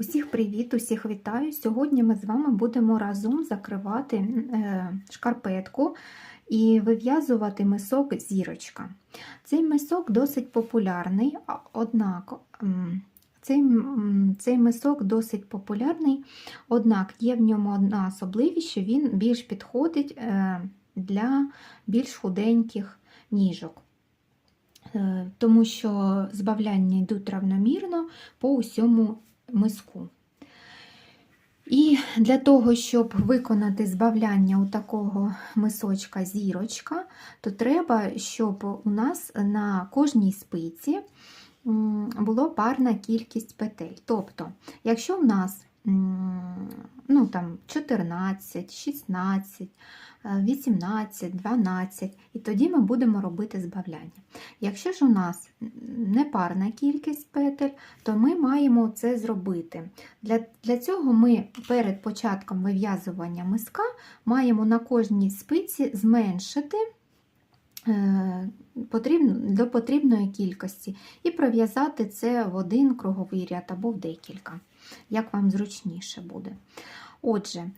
Усіх привіт, усіх вітаю! Сьогодні ми з вами будемо разом закривати е, шкарпетку і вив'язувати мисок зірочка. Цей мисок досить популярний, однак цей, цей мисок досить популярний, однак є в ньому одна особливість, що він більш підходить е, для більш худеньких ніжок. Е, Тому що збавляння йдуть равномірно по усьому миску. І для того, щоб виконати збавляння у такого мисочка зірочка, то треба, щоб у нас на кожній спиці була парна кількість петель. Тобто, якщо в нас ну, там, 14, 16, е, 18, 12, і тоді ми будемо робити збавляння. Якщо ж у нас непарна кількість петель, то ми маємо це зробити. Для, для цього ми перед початком вив'язування миска маємо на кожній спиці зменшити е, до потрібної кількості і пров'язати це в один круговий ряд або в декілька, як вам зручніше буде. Отже,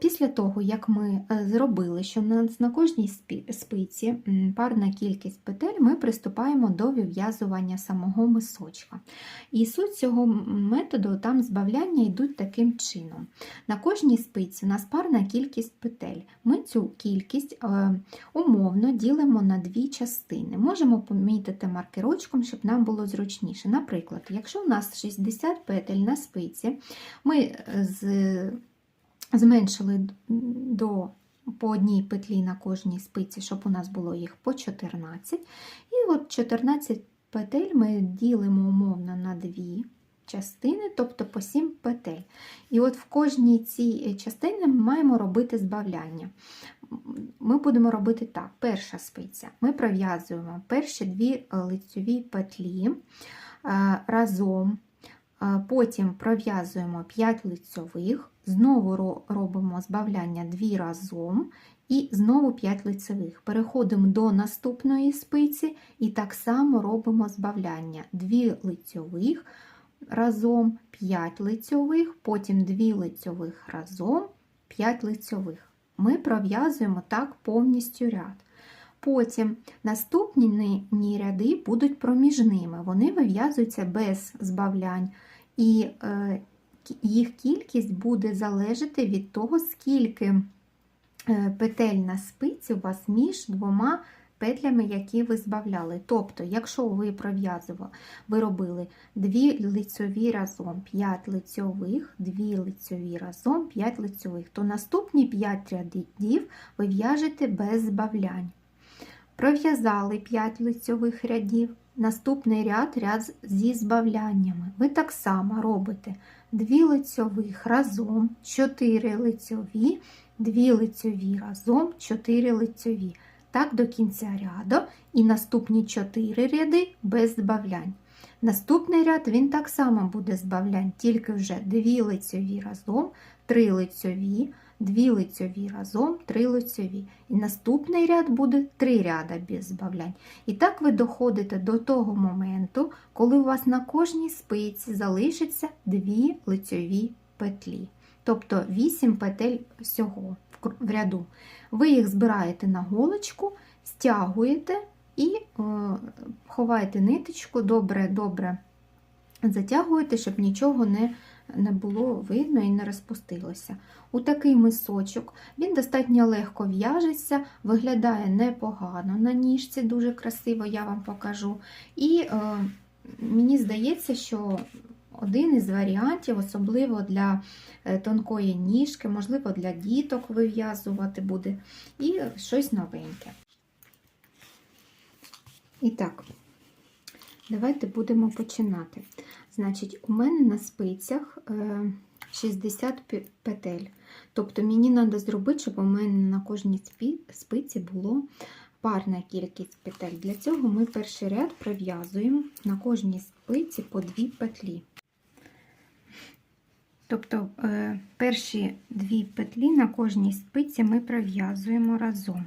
після того, як ми е, зробили, що на, кожній спиці парна кількість петель, ми приступаємо до вив'язування самого мисочка. І суть цього методу там збавляння йдуть таким чином. На кожній спиці у нас парна кількість петель. Ми цю кількість е, умовно ділимо на дві частини. Можемо помітити маркерочком, щоб нам було зручніше. Наприклад, якщо у нас 60 петель на спиці, ми е, з зменшили до по одній петлі на кожній спиці, щоб у нас було їх по 14. І от 14 петель ми ділимо умовно на дві частини, тобто по 7 петель. І от в кожній цій частині ми маємо робити збавляння. Ми будемо робити так: перша спиця. Ми пров'язуємо перші дві лицьові петлі е, разом. Потім пров'язуємо 5 лицьових, знову робимо збавляння 2 разом і знову 5 лицевих. Переходимо до наступної спиці і так само робимо збавляння 2 лицьових разом, 5 лицьових, потім 2 лицьових разом, 5 лицьових. Ми пров'язуємо так повністю ряд. Потім наступні ні- ряди будуть проміжними, вони вив'язуються без збавлянь, і е, їх кількість буде залежати від того, скільки е, петель на спиці у вас між двома петлями, які ви збавляли. Тобто, якщо ви пров'язували, ви робили 2 лицьові разом, 5 лицьових, 2 лицьові разом, 5 лицьових, то наступні 5 рядів ви в'яжете без збавлянь. Пров'язали 5 лицьових рядів. Наступний ряд ряд зі збавляннями. Ви так само робите 2 лицьових разом, 4 лицьові, 2 лицьові разом, 4 лицьові. Так до кінця ряду і наступні 4 ряди без збавлянь. Наступний ряд він так само буде збавлянь, тільки вже 2 лицьові разом, 3 лицьові, 2 лицьові разом, 3 лицьові. І наступний ряд буде 3 ряда без збавлянь. І так ви доходите до того моменту, коли у вас на кожній спиці залишиться 2 лицьові петлі. Тобто 8 петель всього в ряду. Ви їх збираєте на голочку, стягуєте і е, ховаєте ниточку, добре-добре затягуєте, щоб нічого не, не було видно і не розпустилося. У такий мисочок він достатньо легко в'яжеться, виглядає непогано на ніжці, дуже красиво, я вам покажу. І е, мені здається, що один із варіантів, особливо для е, тонкої ніжки, можливо, для діток вив'язувати буде, і щось новеньке. І так, давайте будемо починати. Значить, у мене на спицях е, 60 петель. Тобто мені треба зробити, щоб у мене на кожній спиці було парна кількість петель. Для цього ми перший ряд пров'язуємо на кожній спиці по дві петлі. Тобто е, перші дві петлі на кожній спиці ми пров'язуємо разом.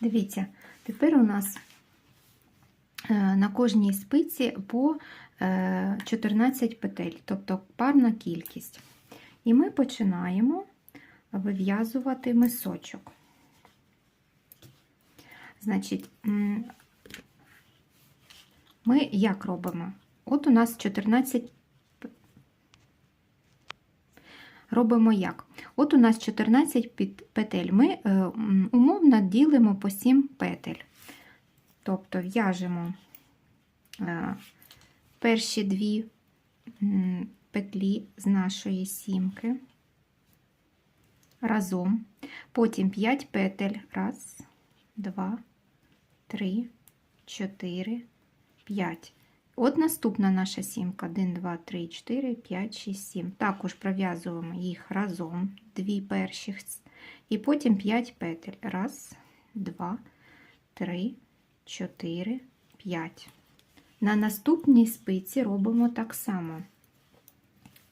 Дивіться, тепер у нас е, на кожній спиці по е, 14 петель, тобто парна кількість. І ми починаємо вив'язувати мисочок. Значить, ми як робимо? От у нас 14 робимо як? От у нас 14 петель. Ми е, умовно ділимо по 7 петель. Тобто в'яжемо е, перші дві петлі з нашої сімки разом. Потім 5 петель. Раз, два, три, чотири, п'ять. От наступна наша сімка. 1, 2, 3, 4, 5, 6, 7. Також пров'язуємо їх разом, дві перших, і потім 5 петель. Раз, два, три, чотири, п'ять. На наступній спиці робимо так само.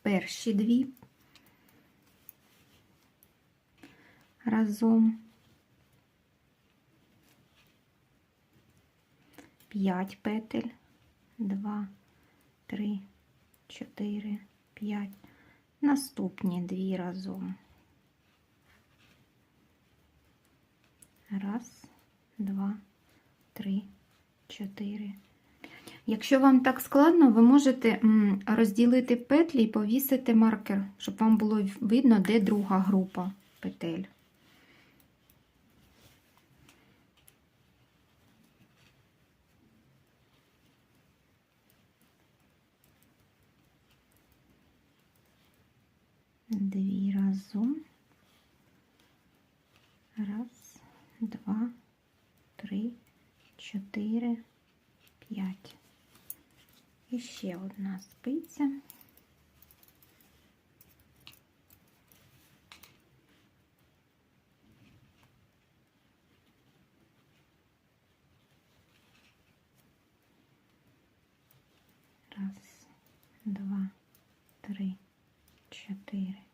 Перші дві разом. 5 петель, 2, 3, 4, 5. Наступні дві разом. Раз, два, три, чотири. Якщо вам так складно, ви можете розділити петлі і повісити маркер, щоб вам було видно, де друга група петель. Дві разом. Раз, два, три, чотири, п'ять. І ще одна спиця. Раз, два, три, чотири,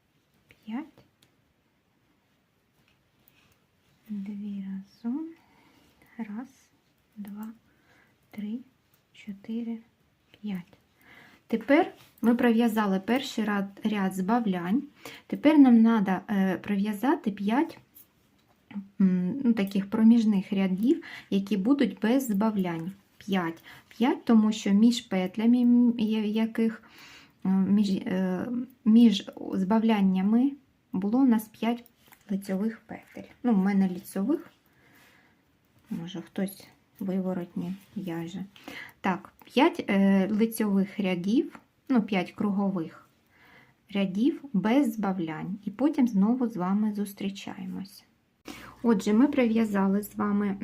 Тепер ми пров'язали перший ряд, ряд збавлянь. Тепер нам треба пров'язати 5 ну, таких проміжних рядів, які будуть без збавлянь. 5. 5, тому що між петлями, яких е, між, е, між збавляннями було у нас 5 лицьових петель. Ну, в мене лицьових, може хтось виворотні в'яже. Так, 5 е, лицьових рядів, ну, 5 кругових рядів без збавлянь. І потім знову з вами зустрічаємось. Отже, ми прив'язали з вами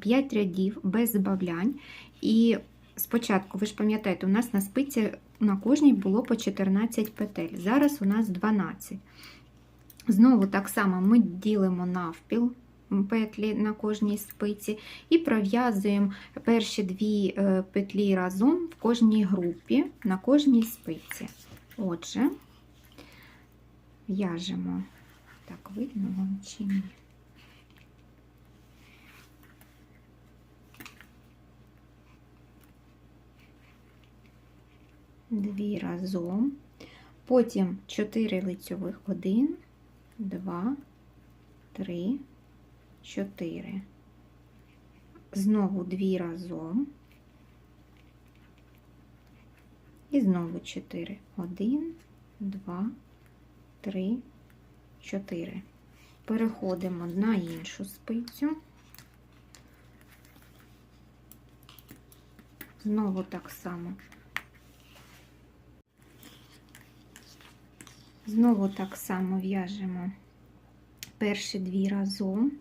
5 рядів без збавлянь. І спочатку, ви ж пам'ятаєте, у нас на спиці на кожній було по 14 петель. Зараз у нас 12. Знову так само ми ділимо навпіл петлі на кожній спиці і пров'язуємо перші дві е, петлі разом в кожній групі на кожній спиці. Отже, в'яжемо, так видно вам чи ні? Дві разом, потім 4 лицьових, 1, 2, 3, 4. Знову дві разом. І знову 4. 1, 2, 3, 4. Переходимо на іншу спицю. Знову так само. Знову так само в'яжемо перші дві разом.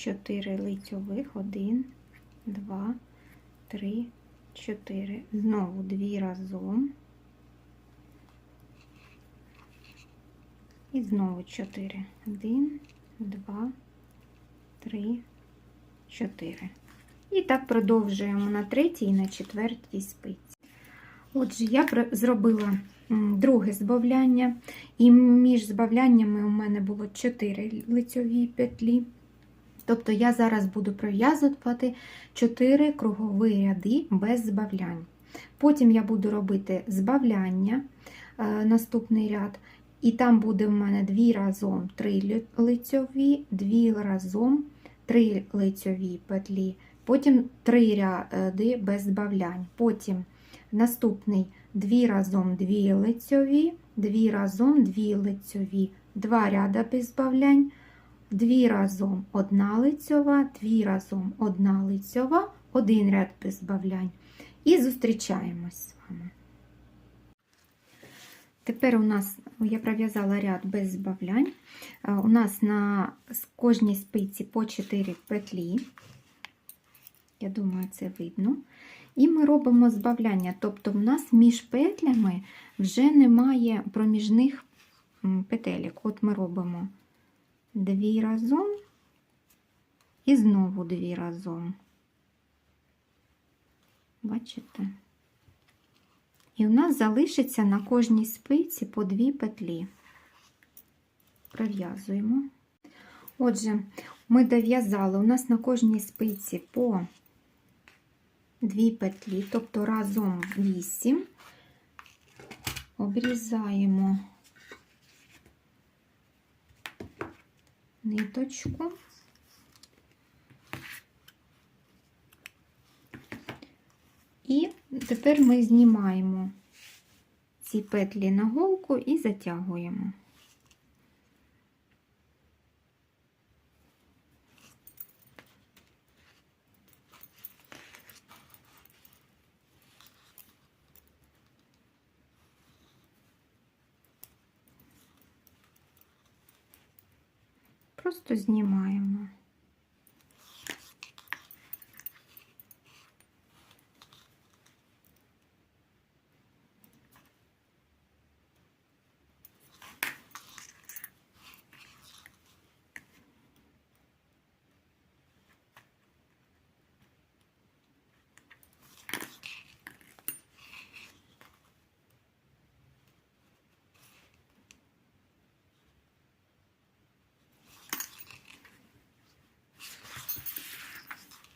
4 лицьових, 1, 2, 3, 4. Знову дві разом. І знову 4. 1, 2, 3, 4. І так продовжуємо на третій і на четвертій спиці. Отже, я зробила друге збавляння. І між збавляннями у мене було 4 лицьові петлі. Тобто я зараз буду пров'язувати 4 кругові ряди без збавлянь. Потім я буду робити збавляння, е, наступний ряд, і там буде в мене 2 разом 3 лицьові, 2 разом 3 лицьові петлі, потім 3 ряди без збавлянь. Потім наступний 2 разом 2 лицьові, 2 разом 2 лицьові, 2 ряда без збавлянь, 2 разом 1 лицьова, 2 разом 1 лицьова, 1 ряд без збавлянь. І зустрічаємось з вами. Тепер у нас я пров'язала ряд без збавлянь. Е, У нас на кожній спиці по 4 петлі. Я думаю, це видно. І ми робимо збавляння, тобто в нас між петлями вже немає проміжних петелек. От ми робимо дві разом і знову дві разом. Бачите? І у нас залишиться на кожній спиці по дві петлі. Пров'язуємо. Отже, ми дов'язали у нас на кожній спиці по дві петлі, тобто разом 8. Обрізаємо ниточку. І тепер ми знімаємо ці петлі на голку і затягуємо. Просто знімаємо.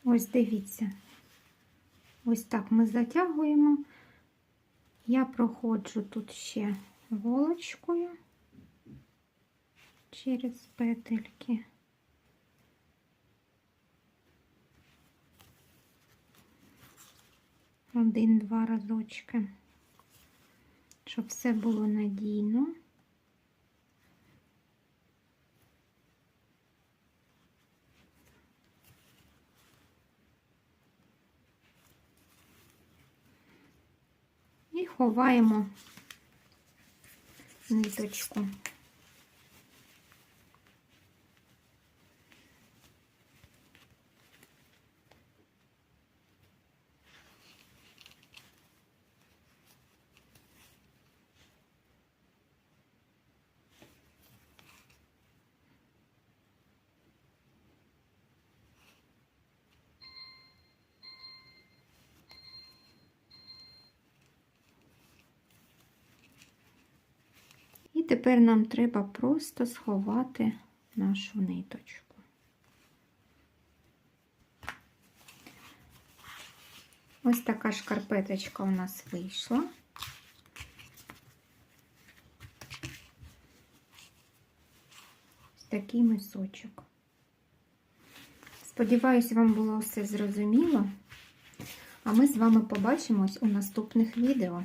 Ось дивіться. Ось так ми затягуємо. Я проходжу тут ще голочкою через петельки. Один-два разочки, щоб все було надійно. І ховаємо ниточку. Тепер нам треба просто сховати нашу ниточку. Ось така шкарпеточка у нас вийшла. Ось такий мисочок. Сподіваюсь, вам було все зрозуміло. А ми з вами побачимось у наступних відео.